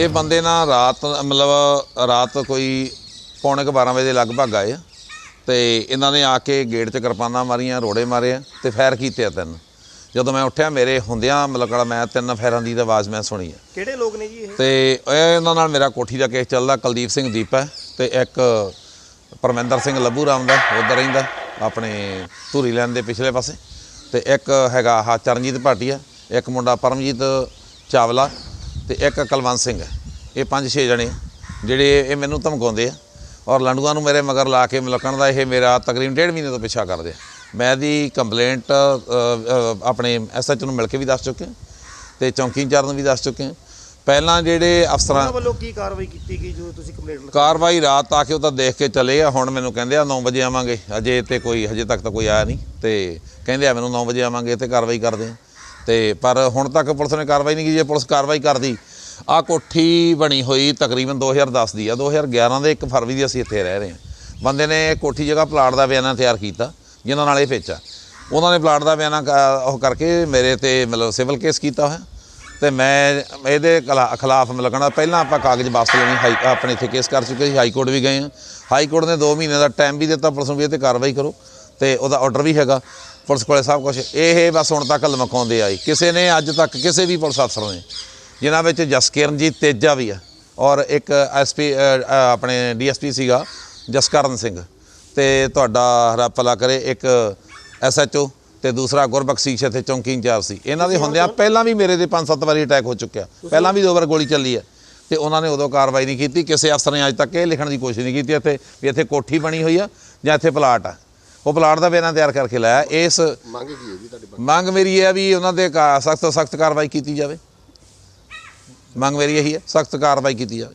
ਇਹ ਬੰਦੇ ਨਾ ਰਾਤ ਮਤਲਬ ਰਾਤ ਕੋਈ ਪੌਣੇ ਕੁ 12 ਵਜੇ ਦੇ ਲਗਭਗ ਆਏ ਆ ਤੇ ਇਹਨਾਂ ਨੇ ਆ ਕੇ ਗੇਟ 'ਚ ਕਿਰਪਾਨਾਂ ਮਾਰੀਆਂ ਰੋੜੇ ਮਾਰੇ ਆ ਤੇ ਫਾਇਰ ਕੀਤੇ ਆ ਤਿੰਨ। ਜਦੋਂ ਮੈਂ ਉੱਠਿਆ ਮੇਰੇ ਹੁੰਦਿਆਂ ਮਤਲਬ ਕਿਹੜਾ ਮੈਂ ਤਿੰਨ ਫਾਇਰਾਂ ਦੀ ਆਵਾਜ਼ ਮੈਂ ਸੁਣੀ ਆ। ਕਿਹੜੇ ਲੋਕ ਨੇ ਜੀ ਇਹ? ਤੇ ਇਹ ਇਹਨਾਂ ਨਾਲ ਮੇਰਾ ਕੋਠੀ ਦਾ ਕੇਸ ਚੱਲਦਾ ਕੁਲਦੀਪ ਸਿੰਘ ਦੀਪ ਹੈ ਤੇ ਇੱਕ ਪਰਮਿੰਦਰ ਸਿੰਘ ਲੱਭੂ ਰਾਮ ਦਾ ਉਧਰ ਰਹਿੰਦਾ ਆਪਣੇ ਧੂਰੀ ਲੈਣ ਦੇ ਪਿਛਲੇ ਪਾਸੇ। ਤੇ ਇੱਕ ਹੈਗਾ ਆਹ ਚਰਨਜੀਤ ਭਾਟੀਆ ਇੱਕ ਮੁੰਡਾ ਪਰਮਜੀਤ ਚਾਵਲਾ ਤੇ ਇੱਕ ਕੁਲਵੰਤ ਸਿੰਘ ਇਹ ਪੰਜ ਛੇ ਜਣੇ ਜਿਹੜੇ ਇਹ ਮੈਨੂੰ ਧਮਕਾਉਂਦੇ ਆ ਔਰ ਲੰਡੂਆਂ ਨੂੰ ਮੇਰੇ ਮਗਰ ਲਾ ਕੇ ਮਲਕਣ ਦਾ ਇਹ ਮੇਰਾ ਤਕਰੀਬਨ ਡੇਢ ਮਹੀਨੇ ਤੋਂ ਪਿੱਛਾ ਕਰਦੇ ਆ। ਮੈਂ ਦੀ ਕੰਪਲੇਂਟ ਆਪਣੇ ਐਸਐਚ ਨੂੰ ਮਿਲ ਕੇ ਵੀ ਦੱਸ ਚੁੱਕੇ ਤੇ ਚੌਂਕੀ ਇੰਚਾਰਜ ਨੂੰ ਵੀ ਦੱਸ ਚੁੱਕੇ ਪਹਿਲਾਂ ਜਿਹੜੇ ਅਫਸਰਾਂ ਵੱਲੋਂ ਕੀ ਕਾਰਵਾਈ ਕੀਤੀ ਗਈ ਜੋ ਤੁਸੀਂ ਕੰਪਲੇਂਟ ਕਾਰਵਾਈ ਰਾਤ ਆ ਕੇ ਉਹ ਤਾਂ ਦੇਖ ਕੇ ਚਲੇ ਆ। ਹੁਣ ਮੈਨੂੰ ਕਹਿੰਦੇ ਆ 9 ਵਜੇ ਆਵਾਂਗੇ। ਅਜੇ ਤੇ ਕੋਈ ਹਜੇ ਤੱਕ ਤਾਂ ਕੋਈ ਆਇਆ ਨਹੀਂ ਤੇ ਕਹਿੰਦੇ ਆ ਮੈਨੂੰ 9 ਵਜੇ ਆਵਾਂਗੇ ਤੇ ਕਾਰਵਾਈ ਕਰਦੇ ਆ। ਤੇ ਪਰ ਹੁਣ ਤੱਕ ਪੁਲਿਸ ਨੇ ਕਾਰਵਾਈ ਨਹੀਂ ਕੀਤੀ, ਜੇ ਪੁਲਿਸ ਕਾਰਵਾਈ ਕਰਦੀ ਆ ਕੋਠੀ ਬਣੀ ਹੋਈ ਤਕਰੀਬਨ 2010 ਦੀ ਆ 2011 ਦੇ 1 ਫਰਵਰੀ ਦੀ ਅਸੀਂ ਇੱਥੇ ਰਹਿ ਰਹੇ ਹਾਂ। ਬੰਦੇ ਨੇ ਕੋਠੀ ਜਗ੍ਹਾ ਪਲਾਟ ਦਾ ਬਿਆਨਾ ਤਿਆਰ ਕੀਤਾ, ਜਿਨ੍ਹਾਂ ਨਾਲ ਇਹ ਵੇਚਾ ਉਹਨਾਂ ਨੇ ਪਲਾਟ ਦਾ ਬਿਆਨਾ ਕ- ਉਹ ਕਰਕੇ ਮੇਰੇ ਤੇ ਮਤਲਬ ਸਿਵਲ ਕੇਸ ਕੀਤਾ ਹੋਇਆ। ਤੇ ਮੈਂ ਇਹਦੇ ਖਿਲਾ- ਖਿਲਾਫ ਮਤਲਬ ਕਹਿਣਾ ਪਹਿਲਾਂ ਆਪਾਂ ਕਾਗਜ਼ ਵਾਪਸ ਲੈਣੀ, ਹਾਈ, ਆਪਣੇ ਇੱਥੇ ਕੇਸ ਕਰ ਚੁੱਕੇ ਸੀ, ਹਾਈ ਕੋਰਟ ਵੀ ਗਏ ਹਾਂ। ਹਾਈ ਕੋਰਟ ਨੇ 2 ਮਹੀਨੇ ਦਾ ਟਾਈਮ ਵੀ ਦਿੱਤਾ, ਪੁਲਿਸ ਨੂੰ ਵੀ ਇਹ ਤੇ ਕਾਰਵਾਈ ਕਰੋ। ਤੇ ਉਹਦਾ ਆਰਡਰ ਵੀ ਹੈਗਾ। ਪੁਲਿਸ ਕੋਲੇ ਸਭ ਕੁਝ ਇਹ ਬਸ ਹੁਣ ਤੱਕ ਲਮਕਾਉਂਦੇ ਆਈ ਕਿਸੇ ਨੇ ਅੱਜ ਤੱਕ ਕਿਸੇ ਵੀ ਪੁਲਿਸ ਅਫਸਰ ਨੇ ਜਿਨ੍ਹਾਂ ਵਿੱਚ ਜਸਕਿਰਨਜੀਤ ਤੇਜਾ ਵੀ ਆ ਔਰ ਇੱਕ ਐਸਪੀ ਆਪਣੇ ਡੀਐਸਪੀ ਸੀਗਾ ਜਸਕਰਨ ਸਿੰਘ। ਤੇ ਤੁਹਾਡਾ ਭਲਾ ਕਰੇ ਇੱਕ ਐਸਐਚਓ ਤੇ ਦੂਸਰਾ ਗੁਰਬਖਸ਼ੀਸ਼ ਇੱਥੇ ਚੌਂਕੀ ਇੰਚਾਰਜ ਸੀ। ਇਹਨਾਂ ਦੇ ਹੁੰਦਿਆਂ ਪਹਿਲਾਂ ਵੀ ਮੇਰੇ ਦੇ 5-7 ਵਾਰੀ ਅਟੈਕ ਹੋ ਚੁੱਕਿਆ। ਪਹਿਲਾਂ ਵੀ ਦੋ ਵਾਰ ਗੋਲੀ ਚੱਲੀ ਹੈ ਤੇ ਉਹਨਾਂ ਨੇ ਉਦੋਂ ਕਾਰਵਾਈ ਨਹੀਂ ਕੀਤੀ। ਕਿਸੇ ਅਫਸਰ ਨੇ ਅੱਜ ਤੱਕ ਇਹ ਲਿਖਣ ਦੀ ਕੋਸ਼ਿਸ਼ ਨਹੀਂ ਕੀਤੀ ਇੱਥੇ ਵੀ ਇੱਥੇ ਕੋਠੀ ਬਣੀ ਹੋਈ ਆ ਜਾਂ ਇੱਥੇ ਪਲਾਟ ਆ। ਉਹ ਪਲਾਟ ਦਾ ਬਿਆਨਾ ਤਿਆਰ ਕਰਕੇ ਲਾਇਆ। ਇਸ ਮੰਗ ਕੀ ਹੈ ਜੀ ਤੁਹਾਡੀ ਮੰਗ? ਮੇਰੀ ਇਹ ਹੈ ਵੀ ਉਹਨਾਂ ਦੇ ਸਖਤ ਸਖਤ ਕਾਰਵਾਈ ਕੀਤੀ ਜਾਵੇ। ਮੰਗ ਮੇਰੀ ਇਹੀ ਹੈ ਸਖਤ ਕਾਰਵਾਈ ਕੀਤੀ ਜਾਵੇ।